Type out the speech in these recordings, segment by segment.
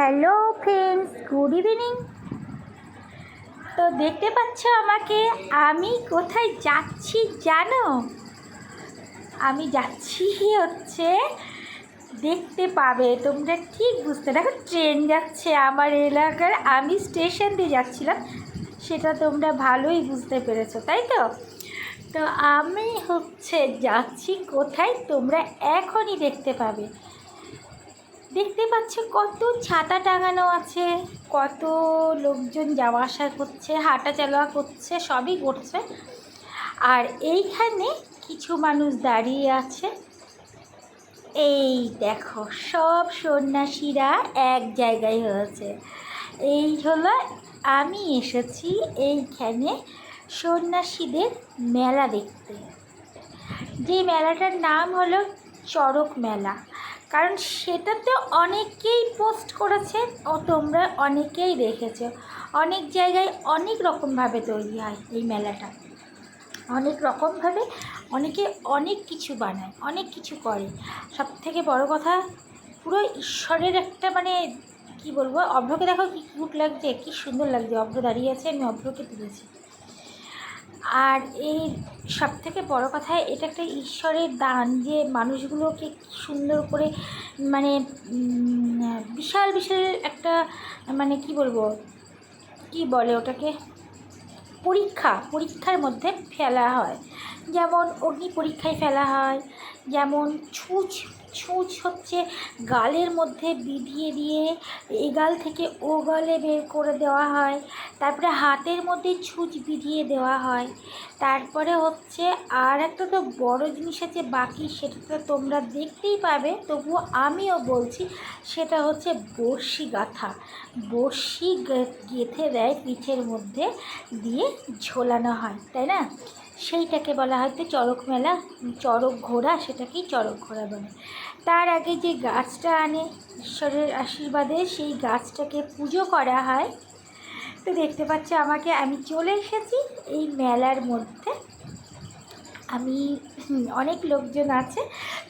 Hello friends, good evening. তো দেখতে পাচ্ছ আমাকে, আমি কোথায় যাচ্ছি জানো? আমি যাচ্ছি হচ্ছে, দেখতে পাবে, তোমরা ঠিক বুঝতে দেখো, ট্রেন যাচ্ছে আমার এলাকার, আমি স্টেশন দিয়ে যাচ্ছিলাম, সেটা তোমরা ভালোই বুঝতে পেরেছ, তাই তো? তো আমি হচ্ছে যাচ্ছি কোথায়, তোমরা এখনই দেখতে পাবে। দেখতে পাচ্ছ কত ছাতা টাঙানো আছে, কত লোকজন যাওয়া আসা করছে হাঁটা চলা করছে, সবই করছে। আর এইখানে কিছু মানুষ দাঁড়িয়ে আছে। এই দেখো, সব সন্ন্যাসীরা এক জায়গায় হয়েছে। এই হলো, আমি এসেছি এইখানে সন্ন্যাসীদের মেলা দেখতে। যে মেলাটার নাম হলো চড়ক মেলা। কারণ সেটাতে অনেকেই পোস্ট করেছে ও তোমরা অনেকেই দেখেছ। অনেক জায়গায় অনেক রকমভাবে তৈরি হয় এই মেলাটা। অনেক রকমভাবে অনেকে অনেক কিছু বানায়, অনেক কিছু করে। সব থেকে বড় কথা, পুরো ঈশ্বরের একটা মানে কি বলব, অভ্রকে দেখো কি কিউট লাগছে, কি সুন্দর লাগছে। অভ্র দাঁড়িয়ে আছে, আমি অভ্রকে তুলেছি। আর এই সব থেকে বড় কথা, এটা একটা ঈশ্বরের দান যে মানুষগুলোকে সুন্দর করে মানে বিশাল বিশাল একটা মানে কি বলব, কি বলে ওটাকে, পরীক্ষা, পরীক্ষার মধ্যে ফেলা হয়। যেমন অগ্নি পরীক্ষায় ফেলা হয়, যেমন ছুঁচ ছুঁচ হচ্ছে গালের মধ্যে বিধিয়ে দিয়ে এ গাল থেকে ও গালে বের করে দেওয়া হয়। তারপরে হাতের মধ্যে ছুঁচ বিধিয়ে দেওয়া হয়। তারপরে হচ্ছে আর একটা তো বড় জিনিস আছে, বাকি সেটা তো তোমরা দেখতেই পাবে, তবুও আমিও বলছি সেটা হচ্ছে বড়শি গাঁথা। গে- গেঁথে দেয় পিঠের মধ্যে দিয়ে ঝোলানো হয়, তাই না? সেইটাকে বলা হয়তো চড়ক মেলা, চড়ক ঘোড়া সেটাকেই চড়ক ঘোড়া বলে। তার আগে যে গাছটা আনে ঈশ্বরের আশীর্বাদে, সেই গাছটাকে পুজো করা হয়। তো দেখতে পাচ্ছ আমাকে, আমি চলে এসেছি এই মেলার মধ্যে। আমি অনেক লোকজন আছে।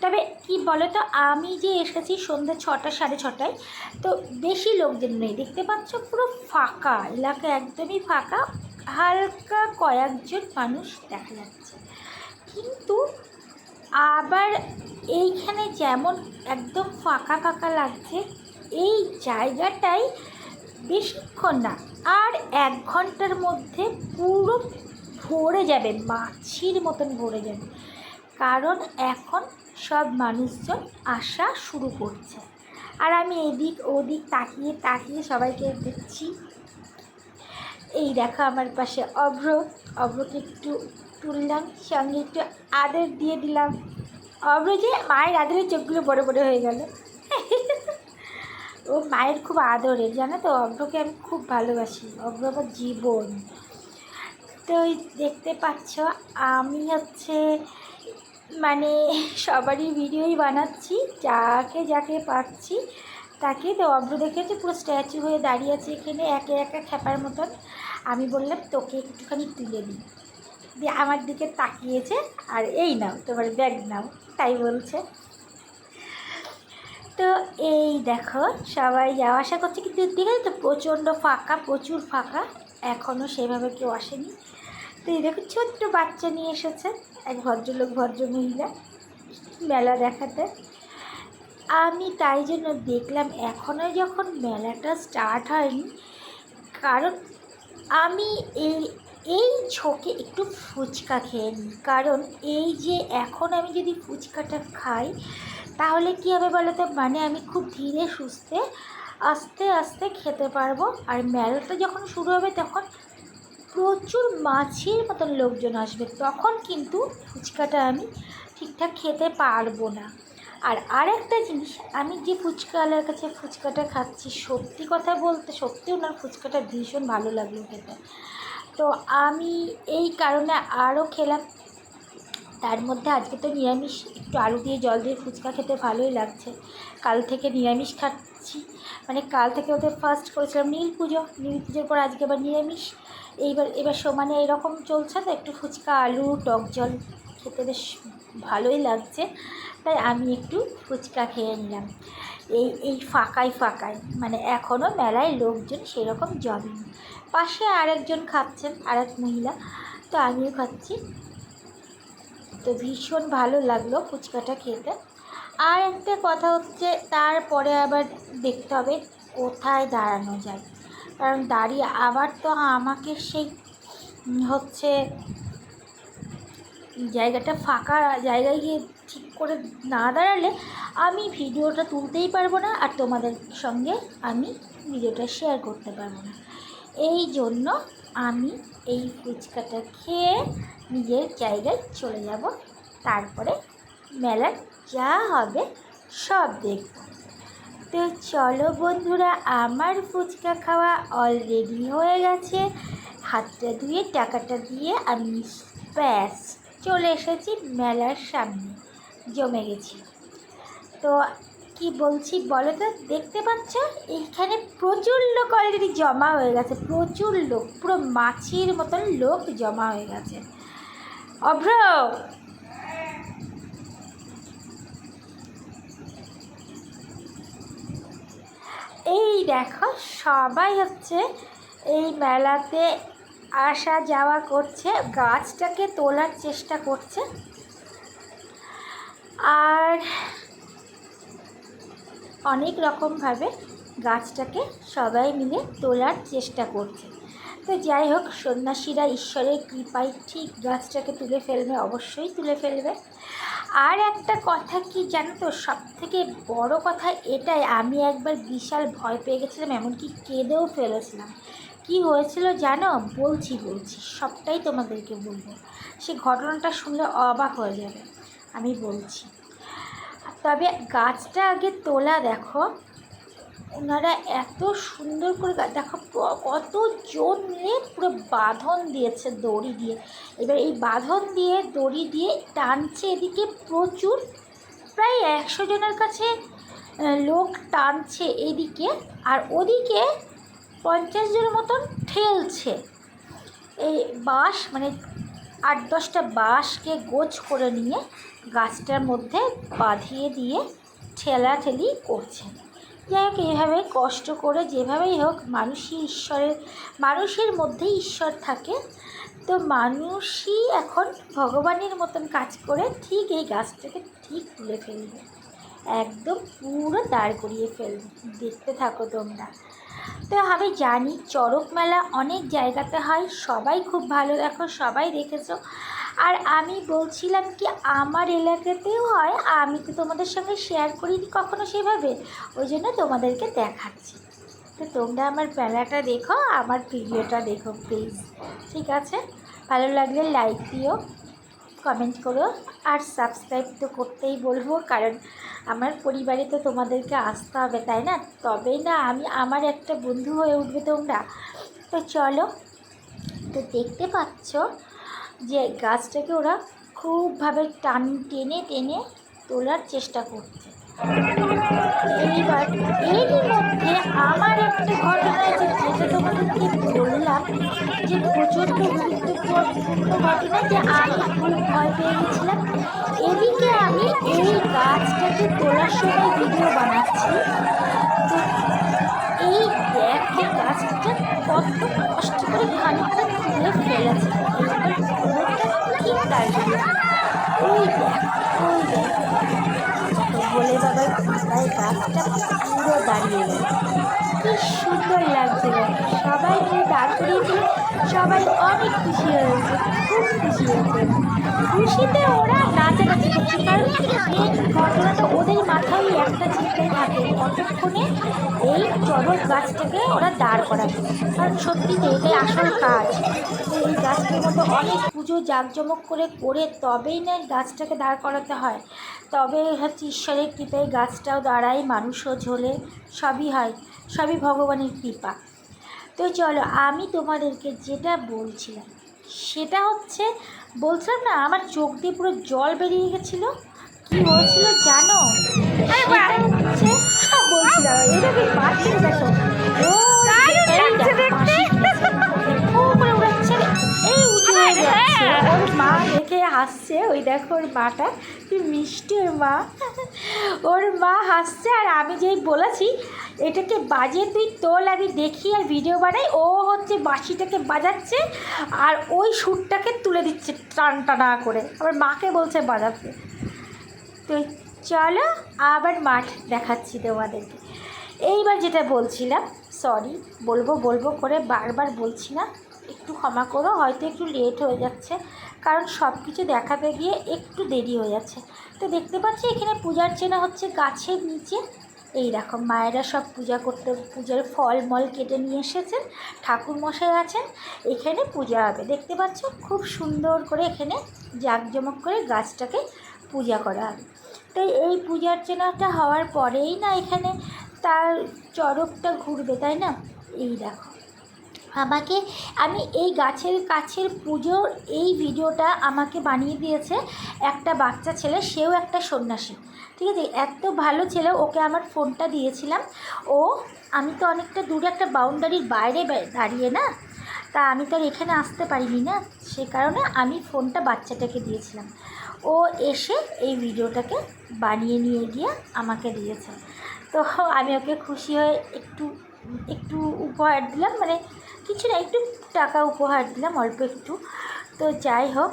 তবে কি বলো তো আমি যে এসেছি সন্ধ্যে ছটা, সাড়ে ছটায়, তো বেশি লোকজন নেই। দেখতে পাচ্ছ পুরো ফাঁকা, এলাকা একদমই ফাঁকা। হালকা কয়েকজন মানুষ দেখা যাচ্ছে। কিন্তু আবার এইখানে যেমন একদম ফাঁকা ফাঁকা লাগছে, এই জায়গাটাই বেশিক্ষণ না, আর এক ঘণ্টার মধ্যে পুরো ভরে যাবে, মাছির মতন ভরে যাবে। কারণ এখন সব মানুষজন আসা শুরু করছে। আর আমি এদিক ওদিক তাকিয়ে তাকিয়ে সবাইকে দেখছি। এই দেখো আমার পাশে অভ্র। অভ্রকে একটু তুললাম, সঙ্গে একটু আদর দিয়ে দিলাম। অভ্র যে মায়ের আদরের চোখগুলো বড় বড় হয়ে গেল। ও মায়ের খুব আদরের, জানো তো? অভ্রকে আমি খুব ভালোবাসি। অভ্র আমার জীবন। তো ওই দেখতে পাচ্ছ, আমি হচ্ছে মানে সবারই ভিডিওই বানাচ্ছি, যাকে যাকে পাচ্ছি। তাকে তো অভ্র দেখেছে পুরো স্ট্যাচু হয়ে দাঁড়িয়ে আছে এখানে, একে একা খেপার মতন। আমি বললাম, তোকে একটুখানি তুলে দিই। দিয়ে আমার দিকে তাকিয়েছে, আর এই নাও, তোমার ব্যাগ নাও। তাই বলছে। তো এই দেখো, সবাই যাওয়া আসা করছে, কিন্তু দেখে তো, প্রচণ্ড ফাঁকা, প্রচুর ফাঁকা। এখনও সেভাবে কেউ আসেনি। তো এই দেখো, ছোট্ট বাচ্চা নিয়ে এসেছে, এক ভদ্রলোক ভদ্র মহিলা মেলা দেখাতে। আমি তাই জন্য দেখলাম এখনও যখন মেলাটা স্টার্ট হয়নি, কারণ আমি এই এই ঝোঁকে একটু ফুচকা খেয়ে নিই। কারণ এই যে এখন আমি যদি ফুচকাটা খাই, তাহলে কী হবে বলো তো মানে আমি খুব ধীরে সুস্থে, আস্তে আস্তে খেতে পারব। আর মেলাটা যখন শুরু হবে তখন প্রচুর মাছির মতন লোকজন আসবে। তখন কিন্তু ফুচকাটা আমি ঠিকঠাক খেতে পারব না। আর আরেকটা জিনিস, আমি যে ফুচকাওয়ালার কাছে ফুচকাটা খাচ্ছি, সত্যি কথা বলতে, সত্যি ওনার ফুচকাটা ভীষণ ভালো লাগল খেতে। তো আমি এই কারণে আরও খেলাম। তার মধ্যে আজকে তো নিরামিষ, একটু আলু দিয়ে জল দিয়ে ফুচকা খেতে ভালোই লাগছে। কাল থেকে নিরামিষ খাচ্ছি। মানে কাল থেকে ওদের ফার্স্ট করেছিলাম নীল পুজো। নীল পুজোর পর আজকে আবার নিরামিষ। এইবার, এবার সমানে এরকম চলছে তো, একটু ফুচকা, আলু, টক জল খেতে বেশ ভালোই লাগছে। তাই আমি একটু ফুচকা খেয়ে নিলাম। এই এই ফাঁকায় ফাঁকায় মানে এখনও মেলায় লোকজন সেরকম জমেনি পাশে আরেকজন খাচ্ছেন, আরেক মহিলা। তো আমিও খাচ্ছি। তো ভীষণ ভালো লাগল ফুচকাটা খেতে। আর একটা কথা হচ্ছে, তারপরে আবার দেখতে হবে কোথায় দাঁড়ানো যায়। কারণ দাঁড়িয়ে আবার তো আমাকে সেই, হচ্ছে জায়গাটা ফাঁকা জায়গায় গিয়ে ঠিক করে না দাঁড়ালে আমি ভিডিওটা তুলতেই পারব না আর তোমাদের সঙ্গে আমি ভিডিওটা শেয়ার করতে পারব না। এই জন্য আমি এই ফুচকাটা খেয়ে নিজের জায়গায় চলে যাব। তারপরে মেলার যা হবে সব দেখব। তো চলো বন্ধুরা, আমার ফুচকা খাওয়া অলরেডি হয়ে গেছে। হাতটা ধুয়ে টাকাটা দিয়ে আমি ব্যাস চলে এসেছি মেলার সামনে। জমে গেছি। তো কি বলছি বলো তো? দেখতে পাচ্ছ? এইখানে প্রচুর লোক অলরেডি জমা হয়ে গেছে, প্রচুর লোক, পুরো মাছির মতন লোক জমা হয়ে গেছে। অভ্র! এই দেখো, সবাই হচ্ছে এই মেলাতে আসা যাওয়া করছে, গাছটাকে তোলার চেষ্টা করছে। আর অনেক রকমভাবে গাছটাকে সবাই মিলে তোলার চেষ্টা করছে। তো যাই হোক, সন্ন্যাসীরা ঈশ্বরের কৃপায় ঠিক গাছটাকে তুলে ফেলবে, অবশ্যই তুলে ফেলবে। আর একটা কথা কি জানো তো সব থেকে বড় কথা এটাই, আমি একবার বিশাল ভয় পেয়ে গেছিলাম, এমনকি কেঁদেও ফেলেছিলাম। কি হয়েছিল জানো? বলছি বলছি, সবটাই তোমাদেরকে বলব। সে ঘটনাটা শুনলে অবাক হয়ে যাবে। আমি বলছি, তবে গাছটা আগে তোলা দেখো। ওনারা এত সুন্দর করে দেখো কত জোর নিয়ে পুরো বাঁধন দিয়েছে দড়ি দিয়ে। এবার এই বাঁধন দিয়ে, দড়ি দিয়ে টানছে এদিকে প্রচুর। প্রায় একশো জনের কাছে লোক টানছে এদিকে। আর ওদিকে পঞ্চাশ জনের মতন ঠেলছে। এই বাঁশ মানে আট দশটা বাঁশকে গোছ করে নিয়ে গাছটার মধ্যে বাঁধিয়ে দিয়ে ঠেলাঠেলি করছে যাই হোক এইভাবে কষ্ট করে যেভাবেই হোক মানুষই ঈশ্বরের, মানুষের মধ্যেই ঈশ্বর থাকে। তো মানুষই এখন ভগবানের মতন কাজ করে ঠিক এই গাছটাকে ঠিক তুলে ফেলবে। একদম পুরো দাঁড় করিয়ে ফেলবে। দেখতে থাকো তোমরা। তো আমি জানি চড়ক মেলা অনেক জায়গাতে হয়, সবাই খুব ভালো দেখো, সবাই দেখেছ। আর আমি বলছিলাম কি, আমার এলাকাতেও হয়, আমি তো তোমাদের সঙ্গে শেয়ার করিনি কখনো সেভাবে? ওই জন্য তোমাদেরকে দেখাচ্ছি। তো তোমরা আমার মেলাটা দেখো, আমার ভিডিওটা দেখো প্লিজ ঠিক আছে? ভালো লাগলে লাইক দিও। কমেন্ট করো আর সাবস্ক্রাইব তো করতেই বলব, কারণ আমার পরিবারে তো তোমাদেরকে আসতে হবে, তাই না? তবেই না, আমি আমার একটা বন্ধু হয়ে উঠবে তোমরা। তো চলো, তো দেখতে পাচ্ছ যে গাছটাকে ওরা খুবভাবে টান টেনে টেনে তোলার চেষ্টা করছে। এইবার এরই একটা ঘটনা বললাম যে প্রচণ্ড গুরুত্বপূর্ণ ঘটনা যে আমি খুব ভয় পেয়ে গেছিলাম? এদিকে আমি এই গাছটাকে তোলার সময় ভিডিও বানাচ্ছি। তো এই দেখো গাছটা কত কষ্ট করে খানিকটা তুলে ফেলেছে। ঠিক দাঁড়িয়ে ওই দেখ ওই দেখ। বলে বাবার মাথায় গাছটা পুরো দাঁড়িয়ে গেল সুন্দর লাগছে সবাই মিলে ডাক করিয়েছিল সবাই অনেক খুশি হয়েছে, খুব খুশি হয়েছে। খুশিতে ওরা নাচানাচি করছে, কারণ ঘটনাটা ওদের মাথায় একটা চিন্তায় থাকে কতক্ষণে এই চড়ক গাছটাকে ওরা দাঁড় করাবে। কারণ সত্যি এটাই আসল কাজ। যে এই গাছটার মতো অনেক পুজো জাঁকজমক করে করে তবেই না গাছটাকে দাঁড় করাতে হয়। তবে হচ্ছে ঈশ্বরের কৃপায় গাছটাও দাঁড়ায় মানুষও ঝোলে সবই হয় সবই ভগবানের কৃপা। তো চলো আমি তোমাদেরকে যেটা বলছিলাম সেটা হচ্ছে বলছিলাম না আমার চোখ দিয়ে পুরো জল বেরিয়ে গেছিল? কি হয়েছিল জানো? হচ্ছে বলছিলাম এটা কি দেখো ওর মা দেখে হাসছে, ওই দেখো ওর মাটা, কি মিষ্টি ওর মা। ওর মা হাসছে আর আমি যেই বলেছি, এটাকে বাজে তুই তোল আমি দেখি আর ভিডিও বানাই, ও হচ্ছে বাঁশিটাকে বাজাচ্ছে আর ওই সুরটাকে তুলে দিচ্ছে টান টানা করে। আবার মাকে বলছে বাজাতে। তো চলো আবার মাঠ দেখাচ্ছি তোমাদেরকে। এইবার যেটা বলছিলাম সরি বলব বলব করে বারবার বলছি না। একটু ক্ষমা করো, হয়তো একটু লেট হয়ে যাচ্ছে। কারণ সব কিছু দেখাতে গিয়ে একটু দেরি হয়ে যাচ্ছে। তো দেখতে পাচ্ছি এখানে পূজার চেনা হচ্ছে গাছের নিচে। এই দেখো মায়েরা সব পূজা করতে, পূজার ফল মল কেটে নিয়ে এসেছেন। ঠাকুর মশাই আছেন, এখানে পূজা হবে। দেখতে পাচ্ছ খুব সুন্দর করে এখানে জাঁকজমক করে গাছটাকে পূজা করা হবে। তো এই পূজা অর্চনাটা হওয়ার পরেই না এখানে তার চরকটা ঘুরবে, তাই না? এই দেখো। আমাকে আমি এই গাছের কাছের পুজোর এই ভিডিওটা আমাকে বানিয়ে দিয়েছে একটা বাচ্চা ছেলে, সেও একটা সন্ন্যাসী। ঠিক আছে? এত ভালো ছেলে, ওকে আমার ফোনটা দিয়েছিলাম। ও, আমি তো অনেকটা দূরে একটা বাউন্ডারির বাইরে দাঁড়িয়ে না? তা আমি তো আর এখানে আসতে পারিনি না? সে কারণে আমি ফোনটা বাচ্চাটাকে দিয়েছিলাম। ও এসে এই ভিডিওটাকে বানিয়ে নিয়ে গিয়ে আমাকে দিয়েছে। তো আমি ওকে খুশি হয়ে একটু একটু উপহার দিলাম। মানে কিছু না একটু টাকা উপহার দিলাম, অল্প একটু। তো যাই হোক,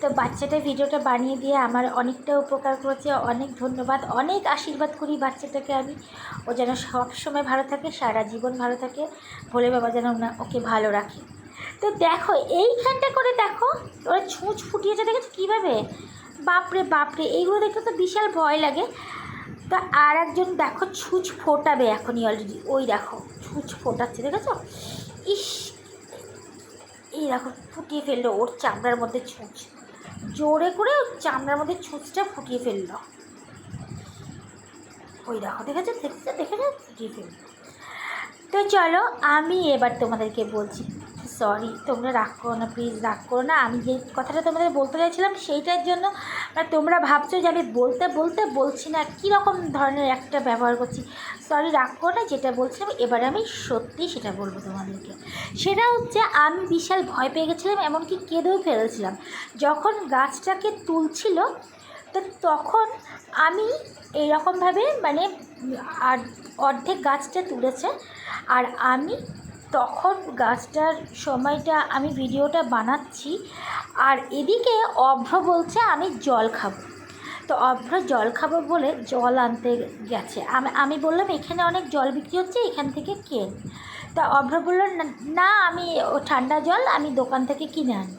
তো বাচ্চাটা ভিডিওটা বানিয়ে দিয়ে আমার অনেকটা উপকার করেছে। অনেক ধন্যবাদ, অনেক আশীর্বাদ করি বাচ্চাটাকে আমি। ও যেন সব সময় ভালো থাকে, সারা জীবন ভালো থাকে। ভোলে বাবা যেন না, ওকে ভালো রাখে। তো দেখো, এইখানটা করে দেখো, ওরা ছুঁচ ফুটিয়েছে, দেখেছ কীভাবে? বাপরে বাপরে, এইগুলো দেখতে তো বিশাল ভয় লাগে। তা আর একজন দেখো ছুঁচ ফোটাবে এখনই অলরেডি ওই দেখো। ফোটাচ্ছে দেখেছ? ইস দেখো, ফুটিয়ে ফেলল ওর চামড়ার মধ্যে ছুঁচ। জোরে করে ওর চামড়ার মধ্যে ছুঁচটা ফুটিয়ে ফেলল। ওই দেখো, দেখেছ? দেখেছ? দেখেছ? ফুটিয়ে ফেলল। তো চলো, আমি এবার তোমাদেরকে বলছি সরি, তোমরা রাগ করো না প্লিজ রাগ করো না। আমি যে কথাটা তোমাদের বলতে চাইছিলাম, সেইটার জন্য মানে তোমরা ভাবছ যে আমি বলতে বলতে বলছি না, কীরকম ধরনের একটা ব্যবহার করছি। সরি, রাগ করো না, যেটা বলছিলাম, এবারে আমি সত্যি সেটা বলব তোমাদেরকে। সেটা হচ্ছে, আমি বিশাল ভয় পেয়ে গেছিলাম, এমনকি কেঁদেও ফেলেছিলাম। যখন গাছটাকে তুলছিল, তো তখন আমি এইরকমভাবে মানে আর অর্ধেক গাছটা তুলেছে, আর আমি তখন গাছটার সময়টা আমি ভিডিওটা বানাচ্ছি। আর এদিকে অভ্র বলছে, আমি জল খাব। তো অভ্র জল খাব বলে জল আনতে গেছে। আমি আমি বললাম, এখানে অনেক জল বিক্রি হচ্ছে, এখান থেকে কেন? তা অভ্র বলল, "না- আমি ঠান্ডা জল, আমি দোকান থেকে কিনে আনি।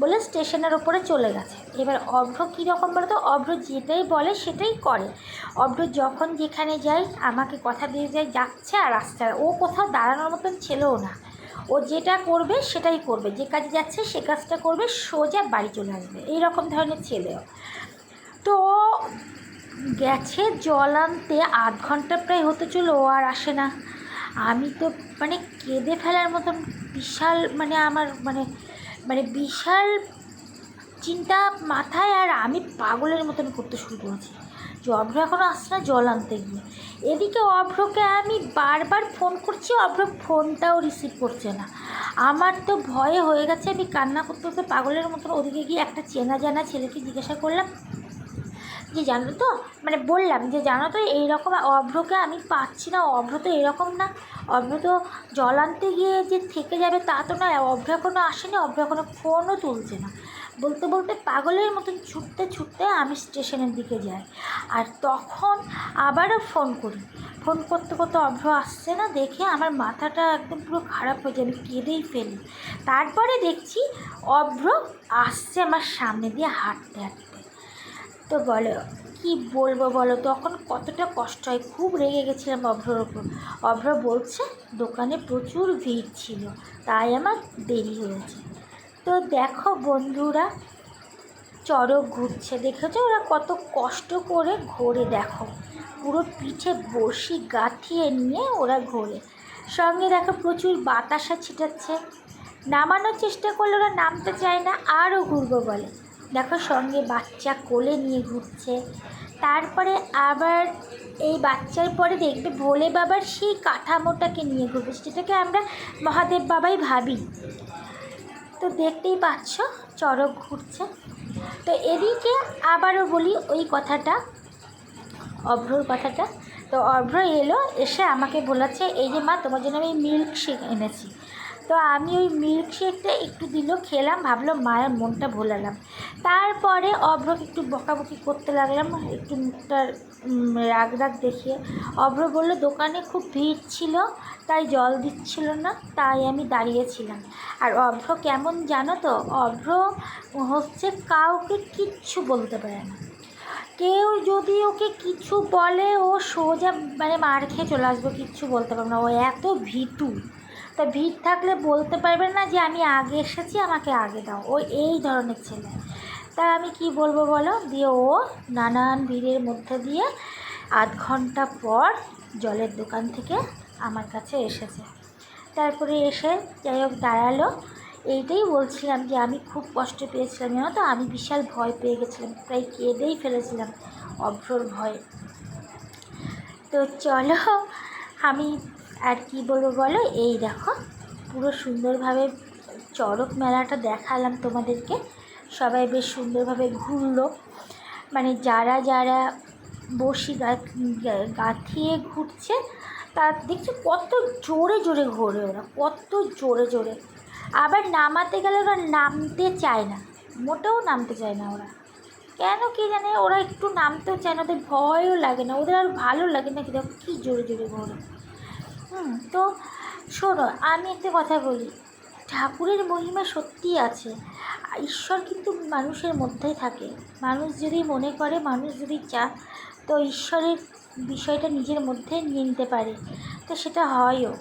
বলে স্টেশনের ওপরে চলে গেছে। এবার অভ্র কীরকম বলো তো অভ্র যেটাই বলে সেটাই করে। অভ্র যখন যেখানে যাই আমাকে কথা দিয়ে যায় যাচ্ছে আর আসছে ও কোথাও দাঁড়ানোর মতন ছেলেও না। ও যেটা করবে সেটাই করবে। যে কাজে যাচ্ছে সে কাজটা করবে, সোজা বাড়ি চলে আসবে। এইরকম ধরনের ছেলেও তো গেছে জল আনতে, আধ ঘণ্টা প্রায় হতে চলো ও আর আসে না। আমি তো মানে কেঁদে ফেলার মতন বিশাল মানে আমার মানে মানে বিশাল চিন্তা মাথায় আর আমি পাগলের মতন করতে শুরু করেছি। যে অভ্র এখনও আসছে না, জল আনতে গিয়ে। এদিকে অভ্রকে আমি বারবার ফোন করছি, অভ্র ফোনটাও রিসিভ করছে না। আমার তো ভয়ে হয়ে গেছে, আমি কান্না করতে করতে পাগলের মতন ওদিকে গিয়ে একটা চেনা জানা ছেলেকে জিজ্ঞাসা করলাম, যে জানো তো মানে বললাম যে জানো তো, এইরকম অভ্রকে আমি পাচ্ছি না, অভ্র তো এরকম না। অভ্র তো জল আনতে গিয়ে যে থেকে যাবে তা তো নয়, অভ্র এখনও আসেনি, অভ্র এখনও ফোনও তুলছে না। বলতে বলতে পাগলের মতন ছুটতে ছুটতে আমি স্টেশনের দিকে যাই। আর তখন আবারও ফোন করি। ফোন করতে করতে অভ্র আসছে না, দেখে আমার মাথাটা একদম পুরো খারাপ হয়ে যায়, আমি কেঁদেই ফেলি। তারপরে দেখছি অভ্র আসছে আমার সামনে দিয়ে হাঁটতে হাঁটতে। তো বলো, কি বলব বলো? তখন কতটা কষ্ট হয়, খুব রেগে গেছিলাম অভ্রর ওপর অভ্র বলছে, দোকানে প্রচুর ভিড় ছিল, তাই আমার দেরি হয়েছে। তো দেখো বন্ধুরা, চড়ক ঘুরছে। দেখেছ? ওরা কত কষ্ট করে ঘোরে, দেখো। পুরো পিঠে বসি গাঁথিয়ে নিয়ে ওরা ঘোরে। সঙ্গে দেখো প্রচুর বাতাসা ছিটাচ্ছে। নামানোর চেষ্টা করলে ওরা নামতে চায় না, আরও ঘুরবো বলে। দেখো সঙ্গে বাচ্চা কোলে নিয়ে ঘুরছে। তারপরে আবার এই বাচ্চার পরে দেখবে ভোলে বাবার সেই কাঠামোটাকে নিয়ে ঘুরবে। সেটাকে আমরা মহাদেব বাবাই ভাবি। তো দেখতেই পাচ্ছ, চড়ক ঘুরছে। তো এদিকে আবারও বলি ওই কথাটা, অভ্রর কথাটা। তো অভ্র এলো, এসে আমাকে বলেছে, এই যে মা, তোমার জন্য আমি মিল্ক শেক এনেছি। তো আমি ওই মিল্কশেকটা একটু দিল, খেলাম, ভাবলাম, মায়ের মনটা ভোলালাম। তারপরে অভ্রকে একটু বকাবকি করতে লাগলাম, একটু মুখটা রাগ রাগ দেখিয়ে। অভ্র বলল, দোকানে খুব ভিড় ছিল, তাই জল দিচ্ছিল না, তাই আমি দাঁড়িয়েছিলাম। আর অভ্র, কেমন জানো তো, অভ্র হচ্ছে কাউকে কিচ্ছু বলতে পারে না। কেউ যদি ওকে কিছু বলে, ও সোজা মানে মার খেয়ে চলে আসব, কিচ্ছু বলতে পারবে না। ও এত ভীতু। তা ভিড় থাকলে বলতে পারবে না যে আমি আগে এসেছি, আমাকে আগে দাও। ও এই ধরনের ছেলে। তা আমি কি বলব বলো? দিয়ে ও নানান ভিড়ের মধ্যে দিয়ে আধ ঘণ্টা পর জলের দোকান থেকে আমার কাছে এসেছে। তারপরে এসে যাই হোক দাঁড়াল। এইটাই বলছিলাম যে আমি খুব কষ্ট পেয়েছিলাম, জানো তো? আমি বিশাল ভয় পেয়ে গেছিলাম, প্রায় কেঁদেই ফেলেছিলাম অভ্রর ভয়ে। তো চলো, আমি আর কি বলব বলো? এই দেখো, পুরো সুন্দরভাবে চড়ক মেলাটা দেখালাম তোমাদেরকে। সবাই বেশ সুন্দরভাবে ঘুরলো। মানে যারা যারা বসি গাঁথিয়ে ঘুরছে তার দেখছি কত জোরে জোরে ঘোরে ওরা, কত জোরে জোরে। আবার নামাতে গেলে ওরা নামতে চায় না, মোটেও নামতে চায় না ওরা। কেন কি জানে, ওরা একটু নামতেও চায় না, ওদের ভয়ও লাগে না, ওদের আর ভালো লাগে না কি দেখো কী জোরে জোরে ঘোরে। হুম, তো শোনো, আমি একটা কথা বলি। ঠাকুরের মহিমা সত্যিই আছে। ঈশ্বর কিন্তু মানুষের মধ্যেই থাকে। মানুষ যদি মনে করে, মানুষ যদি চায়, তো ঈশ্বরের বিষয়টা নিজের মধ্যে নিয়ে নিতে পারে। তো সেটা হয়ও।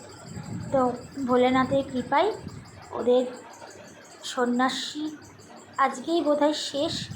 তো ভোলেনাথের কৃপায় ওদের সন্ন্যাসী আজকেই বোধহয় শেষ।